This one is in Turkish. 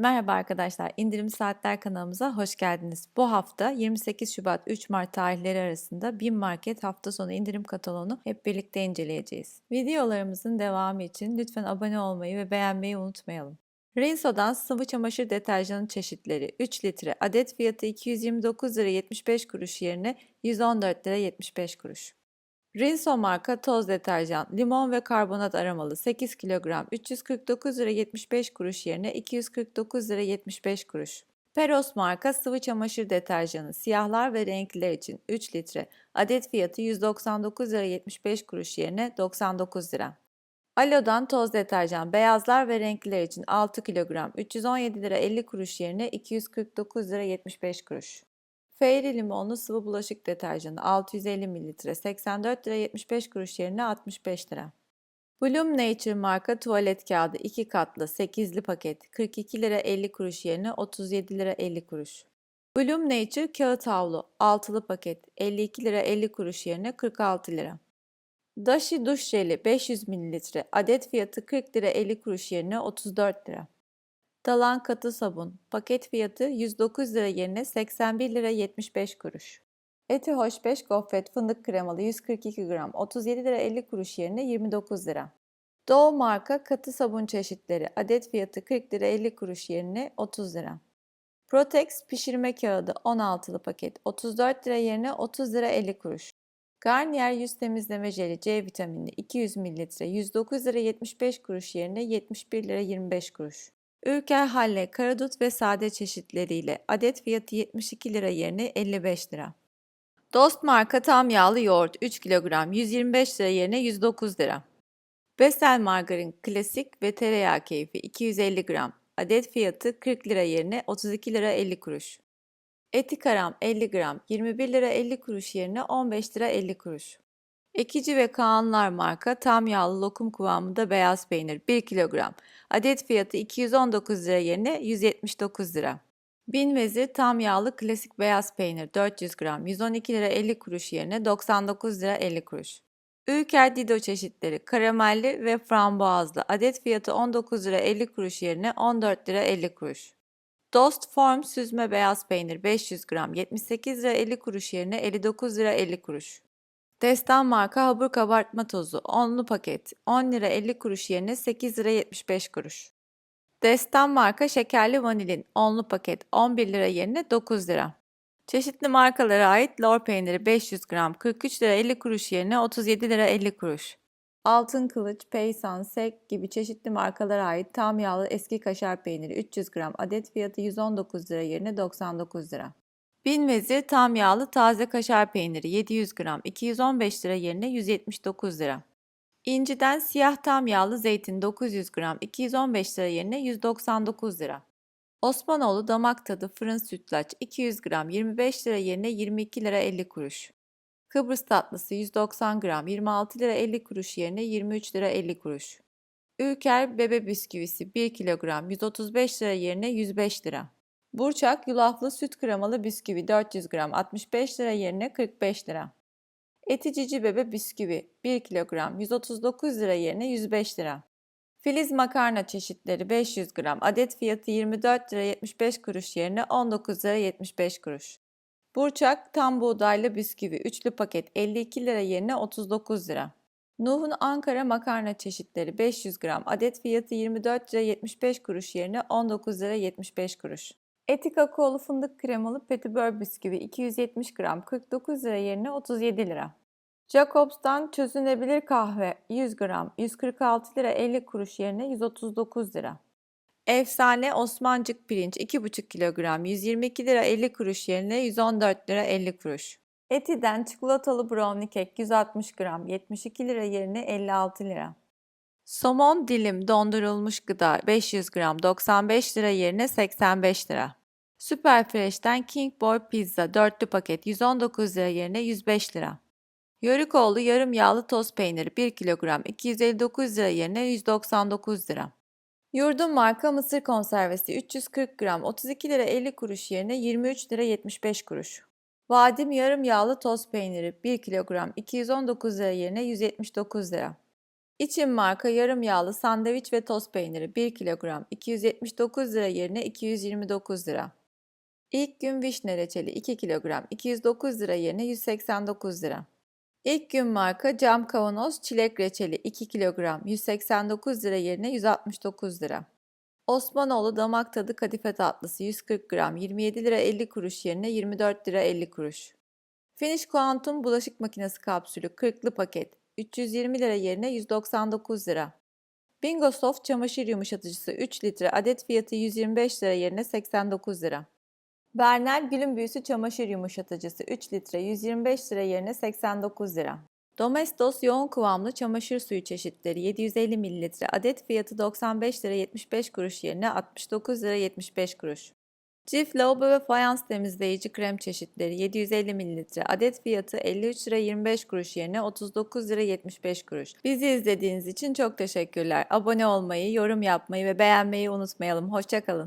Merhaba arkadaşlar, İndirim Saatler kanalımıza hoş geldiniz. Bu hafta 28 Şubat 3 Mart tarihleri arasında BİM Market hafta sonu indirim kataloğunu hep birlikte inceleyeceğiz. Videolarımızın devamı için lütfen abone olmayı ve beğenmeyi unutmayalım. Rinso'dan sıvı çamaşır deterjanı çeşitleri 3 litre adet fiyatı 229 lira 75 kuruş yerine 114 lira 75 kuruş. Rinso marka toz deterjan, limon ve karbonat aromalı 8 kilogram 349 lira 75 kuruş yerine 249 lira 75 kuruş. Peros marka sıvı çamaşır deterjanı siyahlar ve renkliler için 3 litre adet fiyatı 199 lira 75 kuruş yerine 99 lira. Alo'dan toz deterjan beyazlar ve renkliler için 6 kilogram 317 lira 50 kuruş yerine 249 lira 75 kuruş. Fairy limonlu sıvı bulaşık deterjanı 650 ml 84 lira 75 kuruş yerine 65 lira. Bloom Nature marka tuvalet kağıdı 2 katlı 8'li paket 42 lira 50 kuruş yerine 37 lira 50 kuruş. Bloom Nature kağıt havlu 6'lı paket 52 lira 50 kuruş yerine 46 lira. Dashi duş jeli 500 ml adet fiyatı 40 lira 50 kuruş yerine 34 lira. Dalan katı sabun. Paket fiyatı 109 lira yerine 81 lira 75 kuruş. Eti Hoş 5 gofret fındık kremalı 142 gram 37 lira 50 kuruş yerine 29 lira. Doğu marka katı sabun çeşitleri adet fiyatı 40 lira 50 kuruş yerine 30 lira. Protex pişirme kağıdı 16'lı paket 34 lira yerine 30 lira 50 kuruş. Garnier yüz temizleme jeli C vitaminli 200 ml 109 lira 75 kuruş yerine 71 lira 25 kuruş. Ülker Halle, karadut ve sade çeşitleriyle adet fiyatı 72 lira yerine 55 lira. Dost marka tam yağlı yoğurt 3 kilogram 125 lira yerine 109 lira. Besel margarin klasik ve tereyağı keyfi 250 gram adet fiyatı 40 lira yerine 32 lira 50 kuruş. Eti karam 50 gram 21 lira 50 kuruş yerine 15 lira 50 kuruş. Ekici ve Kaanlar marka tam yağlı lokum kıvamında beyaz peynir 1 kilogram. Adet fiyatı 219 lira yerine 179 lira. Bin Vezir tam yağlı klasik beyaz peynir 400 gram 112 lira 50 kuruş yerine 99 lira 50 kuruş. Ülker Dido çeşitleri karamelli ve frambuazlı adet fiyatı 19 lira 50 kuruş yerine 14 lira 50 kuruş. Dost Form süzme beyaz peynir 500 gram 78 lira 50 kuruş yerine 59 lira 50 kuruş. Destan marka hamur kabartma tozu 10'lu paket 10 lira 50 kuruş yerine 8 lira 75 kuruş. Destan marka şekerli vanilin 10'lu paket 11 lira yerine 9 lira. Çeşitli markalara ait lor peyniri 500 gram 43 lira 50 kuruş yerine 37 lira 50 kuruş. Altın Kılıç, Peysan, Sek gibi çeşitli markalara ait tam yağlı eski kaşar peyniri 300 gram adet fiyatı 119 lira yerine 99 lira. Bin Vezir tam yağlı taze kaşar peyniri 700 gram 215 lira yerine 179 lira. İnciden siyah tam yağlı zeytin 900 gram 215 lira yerine 199 lira. Osmanoğlu damak tadı fırın sütlaç 200 gram 25 lira yerine 22 lira 50 kuruş. Kıbrıs tatlısı 190 gram 26 lira 50 kuruş yerine 23 lira 50 kuruş. Ülker bebe bisküvisi 1 kilogram 135 lira yerine 105 lira. Burçak yulaflı süt kremalı bisküvi 400 gram 65 lira yerine 45 lira. Eti cici bebe bisküvi 1 kilogram 139 lira yerine 105 lira. Filiz makarna çeşitleri 500 gram adet fiyatı 24 lira 75 kuruş yerine 19 lira 75 kuruş. Burçak tam buğdaylı bisküvi üçlü paket 52 lira yerine 39 lira. Nuh'un Ankara makarna çeşitleri 500 gram adet fiyatı 24 lira 75 kuruş yerine 19 lira 75 kuruş. Eti kakaolu fındık kremalı petibör bisküvi 270 gram 49 lira yerine 37 lira. Jacobs'tan çözünebilir kahve 100 gram 146 lira 50 kuruş yerine 139 lira. Efsane Osmancık pirinç 2,5 kilogram 122 lira 50 kuruş yerine 114 lira 50 kuruş. Eti'den çikolatalı brownie kek 160 gram 72 lira yerine 56 lira. Somon dilim dondurulmuş gıda 500 gram 95 lira yerine 85 lira. Süper Fresh'ten King Boy Pizza dörtlü paket 119 lira yerine 105 lira. Yörükoğlu yarım yağlı toz peyniri 1 kilogram 259 lira yerine 199 lira. Yurdum marka mısır konservesi 340 gram 32 lira 50 kuruş yerine 23 lira 75 kuruş. Vadim yarım yağlı toz peyniri 1 kilogram 219 lira yerine 179 lira. İçin marka yarım yağlı sandviç ve toz peyniri 1 kilogram 279 lira yerine 229 lira. İlk gün vişne reçeli 2 kilogram 209 lira yerine 189 lira. İlk gün marka cam kavanoz çilek reçeli 2 kilogram 189 lira yerine 169 lira. Osmanoğlu damak tadı kadife tatlısı 140 gram 27 lira 50 kuruş yerine 24 lira 50 kuruş. Finish Quantum bulaşık makinesi kapsülü 40'lı paket 320 lira yerine 199 lira. Bingo Soft çamaşır yumuşatıcısı 3 litre adet fiyatı 125 lira yerine 89 lira. Bernel Gülün Büyüsü çamaşır yumuşatıcısı 3 litre 125 lira yerine 89 lira. Domestos yoğun kıvamlı çamaşır suyu çeşitleri 750 ml adet fiyatı 95 lira 75 kuruş yerine 69 lira 75 kuruş. Cif lavabo ve fayans temizleyici krem çeşitleri 750 ml adet fiyatı 53 lira 25 kuruş yerine 39 lira 75 kuruş. Bizi izlediğiniz için çok teşekkürler. Abone olmayı, yorum yapmayı ve beğenmeyi unutmayalım. Hoşçakalın.